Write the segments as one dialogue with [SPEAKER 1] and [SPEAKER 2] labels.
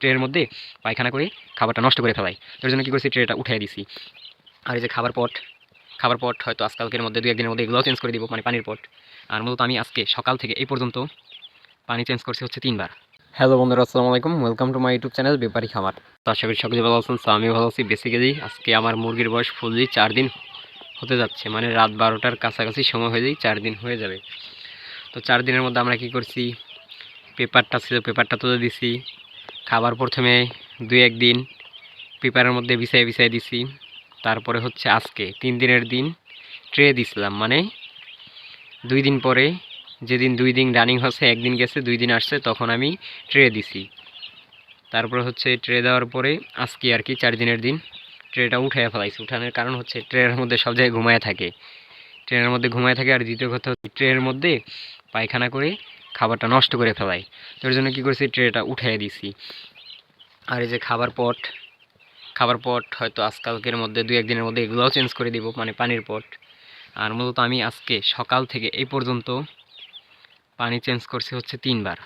[SPEAKER 1] ট্রের মধ্যে পায়খানা করে খাবারটা নষ্ট করে ফেলাই। তার জন্য কী করছি? ট্রেটা উঠিয়ে দিছি। আর এই যে খাবার পট খাবার পট হয়তো আজকালকের মধ্যে দু একদিনের মধ্যে এগুলোও চেঞ্জ করে দিব মানে পানির পট। আর মূলত আমি আজকে সকাল থেকে এই পর্যন্ত পানি চেঞ্জ করছি হচ্ছে তিনবার। হ্যালো বন্ধুরা আসসালামু আলাইকুম। Welcome to my YouTube channel ব্যাপারী খামার তো আশা করি সকলে ভালো আছেন আমি ভালো আছি। বেসিক্যালি আজকে আমার মুরগির বয়স ফুললি চার দিন হতে যাচ্ছে। মানে রাত বারোটার কাছাকাছি সময় হয়ে যায় চার দিন হয়ে যাবে। তো চার দিনের মধ্যে আমরা কি করছি? পেপারটা ছিল পেপারটা তুলে দিছি। খাবার প্রথমে দুই একদিন পেপারের মধ্যে বিছাই বিছাই দিছি। তারপরে হচ্ছে আজকে, তিন দিনের দিন ট্রে দিছিলাম। মানে দুই দিন পরে যেদিন দুই দিন রানিং হচ্ছে, একদিন গেছে, দুই দিন আসছে, তখন আমি ট্রে দিছি। তারপরে হচ্ছে ট্রে দেওয়ার পরে আজকে আর কি চার দিনের দিন ট্রেটা উঠে ফেলাইছি। উঠানোর কারণ হচ্ছে ট্রেনের মধ্যে সব জায়গায় ঘুমায় থাকে। ট্রেনের মধ্যে ঘুমায় থাকে আর দ্বিতীয় কথা ট্রেনের মধ্যে পায়খানা করে খাবারটা নষ্ট করে ফেলায় তার জন্য কী করছি? ট্রেটা উঠিয়ে দিছি। আর এই যে খাবার পট খাবার পট হয়তো আজকালকের মধ্যে দু একদিনের মধ্যে এগুলোও চেঞ্জ করে দিব মানে পানির পট। আর মূলত আমি আজকে সকাল থেকে এই পর্যন্ত পানি চেঞ্জ করছি হচ্ছে তিনবার।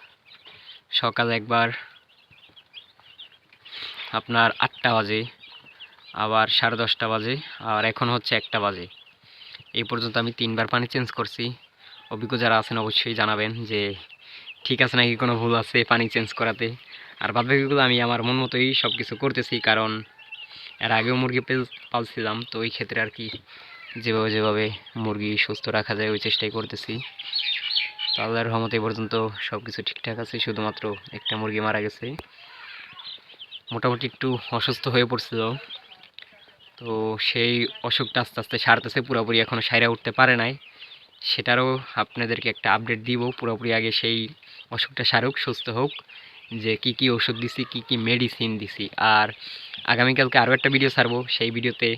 [SPEAKER 1] সকাল একবার আপনার আটটা বাজে, আবার সাড়ে দশটা বাজে, আর এখন হচ্ছে একটা বাজে। এই পর্যন্ত আমি তিনবার পানি চেঞ্জ করছি। অভিজ্ঞ যারা আছেন অবশ্যই জানাবেন যে ঠিক আছে নাকি কোনো ভুল আছে পানি চেঞ্জ করাতে। আর বাদবাকিগুলো আমি আমার মন মতোই সব কিছু করতেছি, কারণ এর আগেও মুরগি পালছিলাম, তো ওই ক্ষেত্রে আর কি যেভাবে যেভাবে মুরগি সুস্থ রাখা যায় ওই চেষ্টাই করতেছি। তো আল্লাহর রহমতে এ পর্যন্ত সব কিছু ঠিকঠাক আছে, শুধুমাত্র একটা মুরগি মারা গেছে। মোটামুটি একটু অসুস্থ হয়ে পড়ছিল। তো সেই অসুখটা আস্তে আস্তে সারতেছে, পুরোপুরি এখনও সাইরা উঠতে পারে নাই। সেটারও আপনাদেরকে একটা আপডেট দিব। পুরোপুরি আগে সেই অসুখটা সারুক, সুস্থ হোক, যে কি কি ওষুধ দিছি, কি কি মেডিসিন দিছি। আর আগামীকালকে আরও একটা ভিডিও ছাড়বো। সেই ভিডিওতে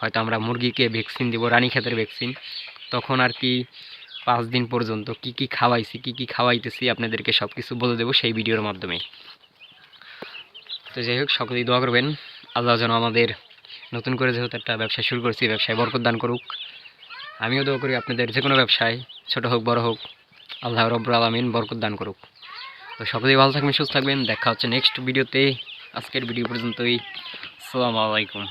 [SPEAKER 1] হয়তো আমরা মুরগিকে ভ্যাকসিন দিব, রানী ক্ষেতের ভ্যাকসিন তখন আর কি পাঁচ দিন পর্যন্ত কি কি খাওয়াইছি, কি কি খাওয়াইতেছি, আপনাদেরকে সব কিছু বলে দেবো সেই ভিডিওর মাধ্যমে। তো যাই হোক, সকলেই দোয়া করবেন। আল্লাহ যেন আমাদের নতুন করে যেহেতু একটা ব্যবসা শুরু করছি, ব্যবসায় বরকত দান করুক। আমিও দোয়া করি আপনাদের যে কোনো ব্যবসায়, ছোট হোক, বড় হোক, আল্লাহ রব্বুল আলমিন বরকত দান করুক। তো সকলেই ভালো থাকবেন, সুস্থ থাকবেন। দেখা হচ্ছে নেক্সট ভিডিওতে আজকের ভিডিও পর্যন্তই। আসসালামু আলাইকুম।